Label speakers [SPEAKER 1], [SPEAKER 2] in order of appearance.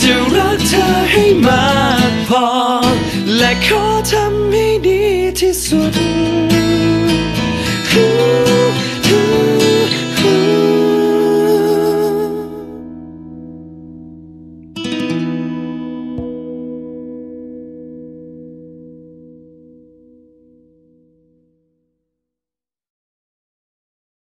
[SPEAKER 1] จะรักเธอให้มากพอ และขอทำให้ดีที่สุด